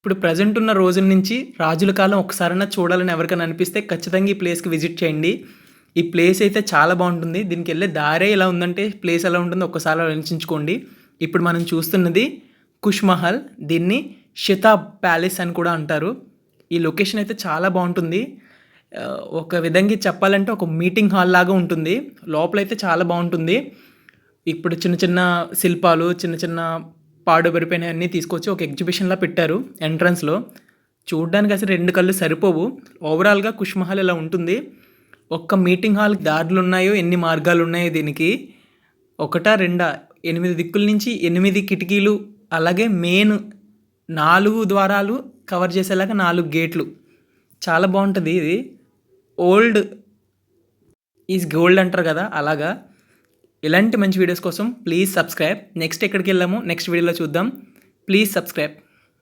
ఇప్పుడు ప్రజెంట్ ఉన్న రోజుల నుంచి రాజుల కాలం ఒకసారైనా చూడాలని ఎవరికైనా అనిపిస్తే ఖచ్చితంగా ఈ ప్లేస్కి విజిట్ చేయండి. ఈ ప్లేస్ అయితే చాలా బాగుంటుంది. దీనికి వెళ్ళే దారే ఎలా ఉందంటే ప్లేస్ ఎలా ఉంటుందో ఒక్కసారి ఆలోచించుకోండి. ఇప్పుడు మనం చూస్తున్నది కుష్ మహల్ దీన్ని షితాబ్ ప్యాలెస్ అని కూడా అంటారు. ఈ లొకేషన్ అయితే చాలా బాగుంటుంది. ఒక విధంగా చెప్పాలంటే ఒక మీటింగ్ హాల్ లాగా ఉంటుంది. లోపలైతే చాలా బాగుంటుంది. ఇప్పుడు చిన్న చిన్న శిల్పాలు చిన్న చిన్న పాడుబడిపోయినవి అన్నీ తీసుకొచ్చి ఒక ఎగ్జిబిషన్లా పెట్టారు ఎంట్రన్స్లో. చూడడానికి అసలు రెండు కళ్ళు సరిపోవు. ఓవరాల్గా కుష్ మహల్ ఇలా ఉంటుంది. ఒక్క మీటింగ్ హాల్ దారులు ఉన్నాయో ఎన్ని మార్గాలు ఉన్నాయో దీనికి. ఒకటా రెండా? ఎనిమిది దిక్కుల నుంచి ఎనిమిది కిటికీలు అలాగే మెయిన్ నాలుగు ద్వారాలు కవర్ చేసేలాగా నాలుగు గేట్లు. చాలా బాగుంటుంది ఇది. ఓల్డ్ ఈజ్ గోల్డ్ అంటారు కదా అలాగా. ఇలాంటి మంచి వీడియోస్ కోసం ప్లీజ్ సబ్స్క్రైబ్ నెక్స్ట్ ఎక్కడికి వెళ్ళాము నెక్స్ట్ వీడియోలో చూద్దాం. Please subscribe